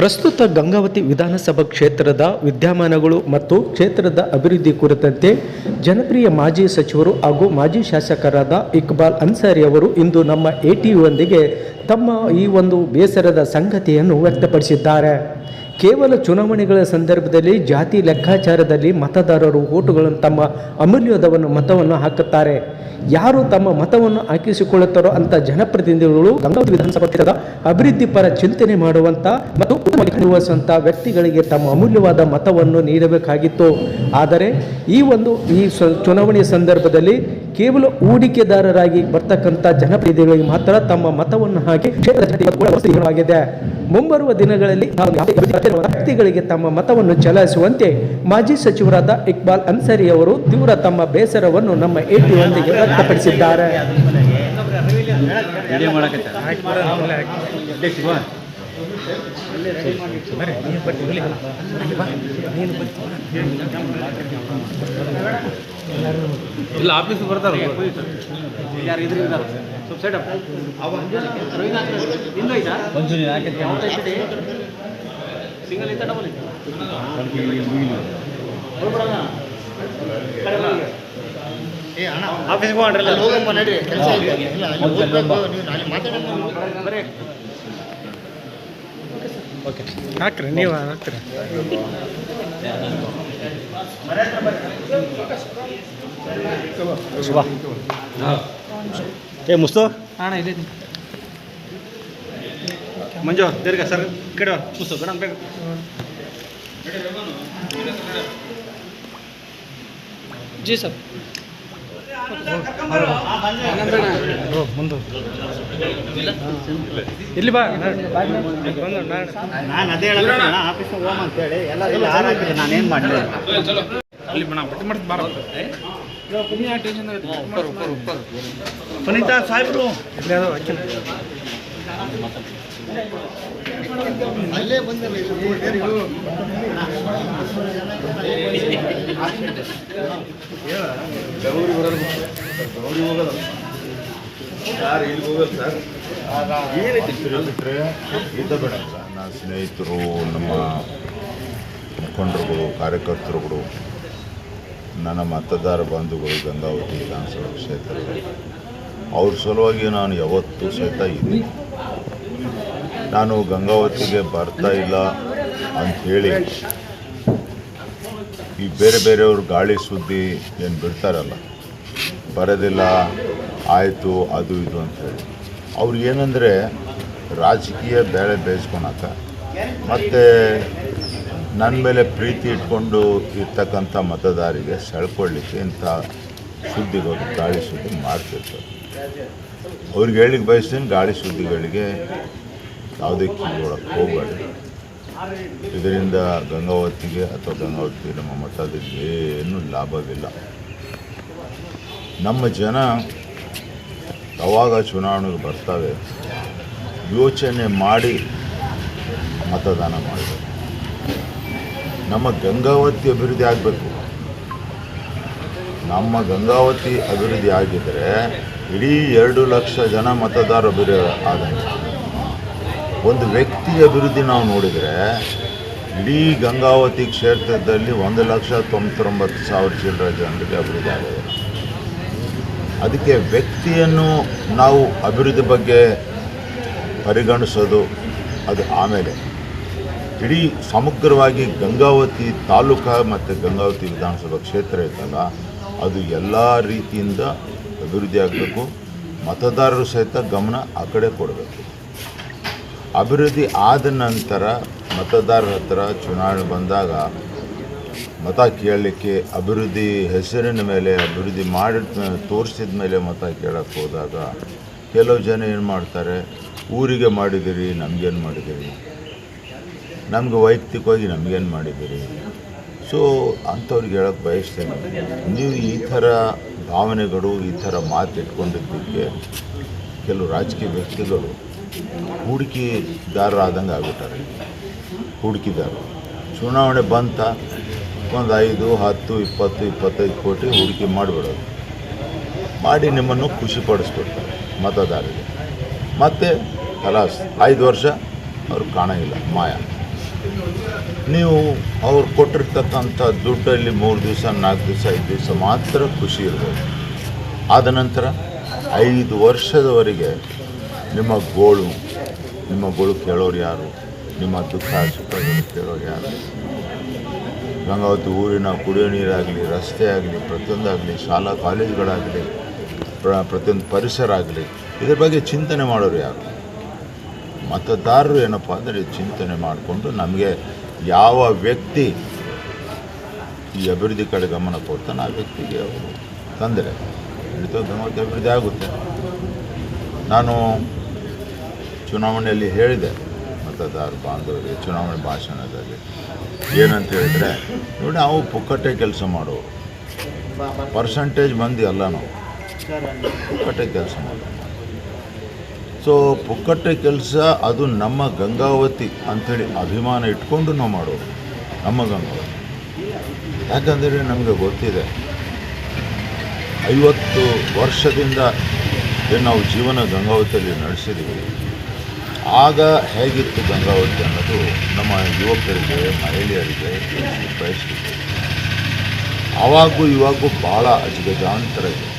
ಪ್ರಸ್ತುತ ಗಂಗಾವತಿ ವಿಧಾನಸಭಾ ಕ್ಷೇತ್ರದ ವಿದ್ಯಮಾನಗಳು ಮತ್ತು ಕ್ಷೇತ್ರದ ಅಭಿವೃದ್ಧಿ ಕುರಿತಂತೆ ಜನಪ್ರಿಯ ಮಾಜಿ ಸಚಿವರು ಹಾಗೂ ಮಾಜಿ ಶಾಸಕರಾದ ಇಕ್ಬಾಲ್ ಅನ್ಸಾರಿ ಅವರು ಇಂದು ನಮ್ಮ ಎ ಟಿ ತಮ್ಮ ಈ ಒಂದು ಬೇಸರದ ಸಂಗತಿಯನ್ನು ವ್ಯಕ್ತಪಡಿಸಿದ್ದಾರೆ. ಕೇವಲ ಚುನಾವಣೆಗಳ ಸಂದರ್ಭದಲ್ಲಿ ಜಾತಿ ಲೆಕ್ಕಾಚಾರದಲ್ಲಿ ಮತದಾರರು ಓಟುಗಳನ್ನು ತಮ್ಮ ಅಮೂಲ್ಯದವನ್ನು ಮತವನ್ನು ಹಾಕುತ್ತಾರೆ. ಯಾರು ತಮ್ಮ ಮತವನ್ನು ಹಾಕಿಸಿಕೊಳ್ಳುತ್ತಾರೋ ಅಂತ ಜನಪ್ರತಿನಿಧಿಗಳು ಗಂಗಾವತಿ ವಿಧಾನಸಭಾ ಕ್ಷೇತ್ರದ ಅಭಿವೃದ್ಧಿ ಪರ ಚಿಂತನೆ ಮಾಡುವಂತ ಮತ್ತು ನಿರ್ವಹಿಸುವಂತಹ ನಿರ್ವಹಿಸುವಂತ ವ್ಯಕ್ತಿಗಳಿಗೆ ತಮ್ಮ ಅಮೂಲ್ಯವಾದ ಮತವನ್ನು ನೀಡಬೇಕಾಗಿತ್ತು. ಆದರೆ ಈ ಒಂದು ಈ ಚುನಾವಣೆಯ ಸಂದರ್ಭದಲ್ಲಿ ಕೇವಲ ಹೂಡಿಕೆದಾರರಾಗಿ ಬರ್ತಕ್ಕಂಥ ಜನಪ್ರತಿನಿಧಿಗಳಿಗೆ ಮಾತ್ರ ತಮ್ಮ ಮತವನ್ನು ಹಾಕಿ ಕ್ಷೇತ್ರ ವಸತಿಯಾಗಿದೆ. ಮುಂಬರುವ ದಿನಗಳಲ್ಲಿ ವ್ಯಕ್ತಿಗಳಿಗೆ ತಮ್ಮ ಮತವನ್ನು ಚಲಾಯಿಸುವಂತೆ ಮಾಜಿ ಸಚಿವರಾದ ಇಕ್ಬಾಲ್ ಅನ್ಸರಿ ಅವರು ತೀವ್ರ ತಮ್ಮ ಬೇಸರವನ್ನು ನಮ್ಮ ಎಟಿಯೊಂದಿಗೆ ವ್ಯಕ್ತಪಡಿಸಿದ್ದಾರೆ. ಇಲ್ಲ ಆಫೀಸ್ ಬರ್ತಾರ. ಸ್ವಲ್ಪ ಸೈಡ್ ಇನ್ನೂ ಐತಾ ಒಂದು ಯಾಕೆ ಸಿಂಗಲ್ ಐತಾ ಡಬಲ್ ಐತಾ ಆಫೀಸ್ಗೆ ಹೋಗ್ರಲ್ಲ ನಡ್ರಿ. ಕೆಲಸ ಇಲ್ಲ ನೀವು ಅಲ್ಲಿ ಮಾತಾಡೋದು ಬರೀ. ಹಾಕ್ರಿ ನೀವು ಹಾಕ್ರಿ. ಏ ಮುಸ್ತು. ಅಣ್ಣ ಇದೆ ಮಂಜು ದೀರ್ಘ ಸರ್ ಕಡೆ ಮುಸ್ತು ಬೇಡ ಬೇಗ. ಜಿ ಸರ್. ಮುಂದೆ ಇಲ್ಲಿ ಬಾ ನಾನು ಅದೇ ಹೇಳಿ ಆಫೀಸ್ಗೆ ಹೋಮ ಅಂತೇಳಿ. ಎಲ್ಲ ಇಲ್ಲಿ ನಾನೇನ್ ನಾನೇನು ಮಾಡಲಿ ಪುನೀತಾ ಸಾಹೇಬ್ರು. ಅಲ್ಲೇ ಬಂದಲ್ಲ ಇದು ಮೂರು ಬಿಟ್ಟರೆ ಇದ್ದ ಬೇಡ ಸರ್ ನನ್ನ ಸ್ನೇಹಿತರು ನಮ್ಮ ಮುಖಂಡರುಗಳು ಕಾರ್ಯಕರ್ತರುಗಳು ನನ್ನ ಮತದಾರ ಬಂಧುಗಳು ಗಂಗಾವತಿ ವಿಧಾನಸಭಾ ಕ್ಷೇತ್ರದಲ್ಲಿ ಅವ್ರ ಸಲುವಾಗಿ ನಾನು ಯಾವತ್ತೂ ಸಹಿತ ಇದ್ದೀನಿ. ನಾನು ಗಂಗಾವತಿಗೆ ಬರ್ತಾ ಇಲ್ಲ ಅಂಥೇಳಿ ಈ ಬೇರೆ ಬೇರೆಯವ್ರ ಗಾಳಿ ಸುದ್ದಿ ಏನು ಬಿಡ್ತಾರಲ್ಲ, ಬರೋದಿಲ್ಲ, ಆಯಿತು, ಅದು ಇದು ಅಂಥೇಳಿ ಅವ್ರು ಏನಂದರೆ ರಾಜಕೀಯ ಬೇಳೆ ಬೇಯಿಸ್ಕೊಳಕ ಮತ್ತು ನನ್ನ ಮೇಲೆ ಪ್ರೀತಿ ಇಟ್ಕೊಂಡು ಇರ್ತಕ್ಕಂಥ ಮತದಾರಿಗೆ ಸೆಳ್ಕೊಳ್ಳಿಕ್ಕೆ ಇಂಥ ಸುದ್ದಿಗಳು ಗಾಳಿ ಸುದ್ದಿ ಮಾಡ್ತಿರ್ತಾರೆ. ಅವ್ರಿಗೆ ಹೇಳಿಕ್ಕೆ ಬಯಸ್ತೀನಿ, ಗಾಳಿ ಸುದ್ದಿಗಳಿಗೆ ಯಾವುದೇ ಕಿವಿಯೊಳಗೆ ಹೋಗಬೇಡಿ. ಇದರಿಂದ ಗಂಗಾವತಿಗೆ ಅಥವಾ ಗಂಗಾವತಿ ನಮ್ಮ ಮತದಲ್ಲಿ ಏನೂ ಲಾಭವಿಲ್ಲ. ನಮ್ಮ ಜನ ಯಾವಾಗ ಚುನಾವಣೆಗೆ ಬರ್ತವೆ ಯೋಚನೆ ಮಾಡಿ ಮತದಾನ ಮಾಡಬೇಕು. ನಮ್ಮ ಗಂಗಾವತಿ ಅಭಿವೃದ್ಧಿ ಆಗಬೇಕು. ನಮ್ಮ ಗಂಗಾವತಿ ಅಭಿವೃದ್ಧಿ ಆಗಿದ್ದರೆ ಇಡೀ ಎರಡು ಲಕ್ಷ ಜನ ಮತದಾರ ಅಭಿವೃದ್ಧಿ ಆದಂಗೆ ಒಂದು ವ್ಯಕ್ತಿ ಅಭಿವೃದ್ಧಿ ನಾವು ನೋಡಿದರೆ ಇಡೀ ಗಂಗಾವತಿ ಕ್ಷೇತ್ರದಲ್ಲಿ ಒಂದು ಲಕ್ಷ ತೊಂಬತ್ತೊಂಬತ್ತು ಸಾವಿರ ಚಿಲ್ಲರ ಜನರಿಗೆ ಅಭಿವೃದ್ಧಿ ಆಗಿದೆ ಅದಕ್ಕೆ ವ್ಯಕ್ತಿಯನ್ನು ನಾವು ಅಭಿವೃದ್ಧಿ ಬಗ್ಗೆ ಪರಿಗಣಿಸೋದು ಅದು ಆಮೇಲೆ. ಇಡೀ ಸಮಗ್ರವಾಗಿ ಗಂಗಾವತಿ ತಾಲೂಕು ಮತ್ತು ಗಂಗಾವತಿ ವಿಧಾನಸಭಾ ಕ್ಷೇತ್ರ ಇದ್ದಲ್ಲ ಅದು ಎಲ್ಲ ರೀತಿಯಿಂದ ಅಭಿವೃದ್ಧಿ ಆಗಬೇಕು. ಮತದಾರರು ಸಹಿತ ಗಮನ ಆ ಕಡೆ ಕೊಡಬೇಕು. ಅಭಿವೃದ್ಧಿ ಆದ ನಂತರ ಮತದಾರರ ಹತ್ರ ಚುನಾವಣೆ ಬಂದಾಗ ಮತ ಕೇಳಲಿಕ್ಕೆ ಅಭಿವೃದ್ಧಿ ಹೆಸರಿನ ಮೇಲೆ ಅಭಿವೃದ್ಧಿ ಮಾಡಿ ತೋರಿಸಿದ ಮೇಲೆ ಮತ ಕೇಳಕ್ಕೆ ಹೋದಾಗ ಕೆಲವು ಜನ ಏನು ಮಾಡ್ತಾರೆ, ಊರಿಗೆ ಮಾಡಿದಿರಿ ನಮಗೇನು ಮಾಡಿದ್ದೀರಿ? ನಮಗೆ ವೈಯಕ್ತಿಕವಾಗಿ ನಮಗೇನು ಮಾಡಿದ್ದೀರಿ? ಸೊ ಅಂಥವ್ರಿಗೆ ಹೇಳೋಕ್ಕೆ ಬಯಸ್ತೇನೆ. ನೀವು ಈ ಥರ ಭಾವನೆಗಳು, ಈ ಥರ ಮಾತು ಇಟ್ಕೊಂಡಿದ್ದಕ್ಕೆ ಕೆಲವು ರಾಜಕೀಯ ವ್ಯಕ್ತಿಗಳು ಹೂಡಿಕೆದಾರರಾದಂಗೆ ಆಗ್ಬಿಟ್ಟಾರೆ. ಹೂಡಿಕೆದಾರರು ಚುನಾವಣೆ ಬಂತ, ಒಂದು ಐದು, ಹತ್ತು, ಇಪ್ಪತ್ತು, ಇಪ್ಪತ್ತೈದು ಕೋಟಿ ಹೂಡಿಕೆ ಮಾಡಿಬಿಡೋದು. ಮಾಡಿ ನಿಮ್ಮನ್ನು ಖುಷಿಪಡಿಸ್ಬಿಡ್ತಾರೆ ಮತದಾರರಿಗೆ. ಮತ್ತು ಕಲಾಸ್ ಐದು ವರ್ಷ ಅವ್ರು ಕಾಣೋಂಗಿಲ್ಲ ಮಾಯ. ನೀವು ಅವ್ರು ಕೊಟ್ಟಿರ್ತಕ್ಕಂಥ ದುಡ್ಡಲ್ಲಿ ಮೂರು ದಿವಸ, ನಾಲ್ಕು ದಿವಸ, ಐದು ದಿವಸ ಮಾತ್ರ ಖುಷಿ ಇರ್ಬೋದು. ಆದ ನಂತರ ಐದು ವರ್ಷದವರೆಗೆ ನಿಮ್ಮ ಗೋಳು ನಿಮ್ಮ ಗೋಳು ಕೇಳೋರು ಯಾರು? ನಿಮ್ಮ ದುಃಖ, ಸುಖಗಳು ಕೇಳೋರು ಯಾರು? ಗಂಗಾವತಿ ಊರಿನ ಕುಡಿಯೋ ನೀರಾಗಲಿ, ರಸ್ತೆ ಆಗಲಿ, ಪ್ರತಿಯೊಂದಾಗಲಿ, ಶಾಲಾ ಕಾಲೇಜುಗಳಾಗಲಿ, ಪ್ರ, ಪ್ರತಿಯೊಂದು ಪರಿಸರ ಆಗಲಿ, ಇದ್ರ ಬಗ್ಗೆ ಚಿಂತನೆ ಮಾಡೋರು ಯಾರು? ಮತದಾರರು ಏನಪ್ಪ ಅಂದರೆ ಚಿಂತನೆ ಮಾಡಿಕೊಂಡು ನಮಗೆ ಯಾವ ವ್ಯಕ್ತಿ ಈ ಅಭಿವೃದ್ಧಿ ಕಡೆ ಗಮನ ಕೊಡ್ತಾನೆ ಆ ವ್ಯಕ್ತಿಗೆ ಅವರು ತಂದರೆ ಮತ್ತೆ ಅಭಿವೃದ್ಧಿ ಆಗುತ್ತೆ. ನಾನು ಚುನಾವಣೆಯಲ್ಲಿ ಹೇಳಿದೆ ಮತದಾರ ಬಾಂಧವರಿಗೆ ಚುನಾವಣೆ ಭಾಷಣದಲ್ಲಿ. ಏನಂತ ಹೇಳಿದ್ರೆ ನೋಡಿ ನಾವು ಪುಕ್ಕಟ್ಟೆ ಕೆಲಸ ಮಾಡೋರು. ಪರ್ಸಂಟೇಜ್ ಮಂದಿ ಅಲ್ಲ ನಾವು. ಪುಕ್ಕಟ್ಟೆ ಕೆಲಸ ಮಾಡೋರು. ಸೊ ಪುಕ್ಕಟ್ಟೆ ಕೆಲಸ ಅದು ನಮ್ಮ ಗಂಗಾವತಿ ಅಂಥೇಳಿ ಅಭಿಮಾನ ಇಟ್ಕೊಂಡು ನಾವು ಮಾಡೋದು, ನಮ್ಮ ಗಂಗಾವತಿ. ಯಾಕಂದರೆ ನಮಗೆ ಗೊತ್ತಿದೆ, ಐವತ್ತು ವರ್ಷದಿಂದ ನಾವು ಜೀವನ ಗಂಗಾವತಿಯಲ್ಲಿ ನಡೆಸಿದ್ದೀವಿ ಆಗ ಹೇಗಿತ್ತು ಗಂಗಾವತಿ ಅನ್ನೋದು ನಮ್ಮ ಯುವಕರಿಗೆ, ಮಹಿಳೆಯರಿಗೆ ಬಯಸ್ತಿತ್ತು ಆವಾಗೂ ಇವಾಗೂ ಭಾಳ ಅಜಗಜಾಂತರ ಇದೆ.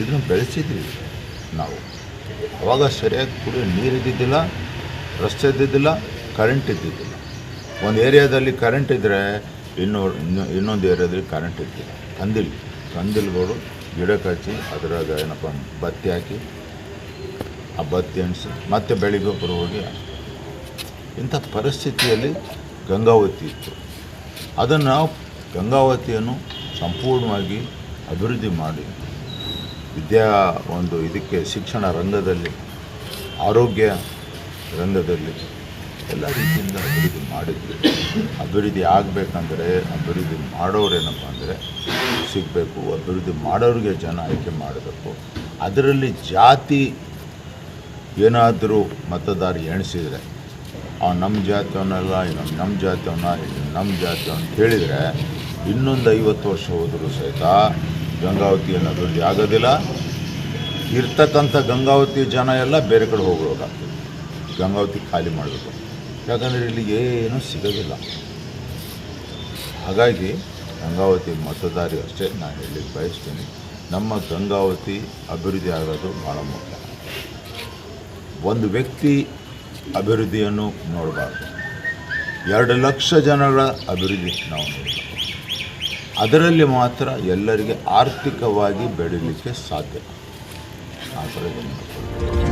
ಇದನ್ನು ಬೆಳೆಸಿದ್ವಿ ನಾವು. ಅವಾಗ ಸರಿಯಾಗಿ ಕುಡಿಯೋ ನೀರು ಇದ್ದಿದ್ದಿಲ್ಲ ರಸ್ತೆ ಇದ್ದಿದ್ದಿಲ್ಲ. ಕರೆಂಟ್ ಇದ್ದಿದ್ದಿಲ್ಲ ಒಂದು ಏರಿಯಾದಲ್ಲಿ ಕರೆಂಟ್ ಇದ್ದರೆ ಇನ್ನೂ, ಇನ್ನು- ಇನ್ನೊಂದು ಏರಿಯಾದಲ್ಲಿ ಕರೆಂಟ್ ಇದ್ದಿಲ್ಲ ಕಂದಿಲ್ ಕಂದಿಲ್ಗಳು ಗಿಡಕ್ಕೆ ಹಚ್ಚಿ ಅದರಾಗ ಏನಪ್ಪ ಬತ್ತಿ ಹಾಕಿ, ಆ ಬತ್ತಿ ಎಣಿಸಿ ಮತ್ತೆ ಬೆಳಿಗ್ಗೆ ಒಬ್ಬರು ಹೋಗಿ ಇಂಥ ಪರಿಸ್ಥಿತಿಯಲ್ಲಿ ಗಂಗಾವತಿ ಇತ್ತು. ಅದನ್ನು ಗಂಗಾವತಿಯನ್ನು ಸಂಪೂರ್ಣವಾಗಿ ಅಭಿವೃದ್ಧಿ ಮಾಡಿ. ವಿದ್ಯಾ ಒಂದು ಇದಕ್ಕೆ ಶಿಕ್ಷಣ ರಂಗದಲ್ಲಿ, ಆರೋಗ್ಯ ರಂಗದಲ್ಲಿ ಎಲ್ಲ ರೀತಿಯಿಂದ ಅಭಿವೃದ್ಧಿ ಮಾಡಿದ್ವಿ. ಅಭಿವೃದ್ಧಿ ಆಗಬೇಕಂದ್ರೆ, ಅಭಿವೃದ್ಧಿ ಮಾಡೋರೇನಪ್ಪ ಅಂದರೆ ಸಿಗಬೇಕು, ಅಭಿವೃದ್ಧಿ ಮಾಡೋರಿಗೆ ಜನ ಆಯ್ಕೆ ಮಾಡಬೇಕು. ಅದರಲ್ಲಿ ಜಾತಿ ಏನಾದರೂ ಮತದಾರ ಎಣಿಸಿದರೆ, ಆ ನಮ್ಮ ಜಾತಿಯವನ್ನೆಲ್ಲ ಇನ್ನೊಂದು ನಮ್ಮ ಜಾತಿಯವನ್ನ ನಮ್ಮ ಜಾತಿಯವನ್ನ ಹೇಳಿದರೆ ಇನ್ನೊಂದು ಐವತ್ತು ವರ್ಷ ಹೋದರೂ ಸಹಿತ ಗಂಗಾವತಿಯನ್ನು ಅಭಿವೃದ್ಧಿ ಆಗೋದಿಲ್ಲ. ಇರ್ತಕ್ಕಂಥ ಗಂಗಾವತಿ ಜನ ಎಲ್ಲ ಬೇರೆ ಕಡೆ ಹೋಗ್ಬೇಕಾಗ್ತದೆ. ಗಂಗಾವತಿ ಖಾಲಿ ಮಾಡಬೇಕು. ಯಾಕಂದರೆ ಇಲ್ಲಿ ಏನೂ ಸಿಗೋದಿಲ್ಲ. ಹಾಗಾಗಿ ಗಂಗಾವತಿ ಮತದಾರಿ ಅಷ್ಟೇ ನಾನು ಹೇಳಲಿಕ್ಕೆ ಬಯಸ್ತೀನಿ. ನಮ್ಮ ಗಂಗಾವತಿ ಅಭಿವೃದ್ಧಿ ಆಗೋದು ಭಾಳ ಮುಖ್ಯ. ಒಂದು ವ್ಯಕ್ತಿ ಅಭಿವೃದ್ಧಿಯನ್ನು ನೋಡಬಾರ್ದು. ಎರಡು ಲಕ್ಷ ಜನಗಳ ಅಭಿವೃದ್ಧಿ ನಾವು ನೋಡಬೇಕು. ಅದರಲ್ಲಿ ಮಾತ್ರ ಎಲ್ಲರಿಗೆ ಆರ್ಥಿಕವಾಗಿ ಬೆಳೀಲಿಕ್ಕೆ ಸಾಧ್ಯ ಆ ಥರ.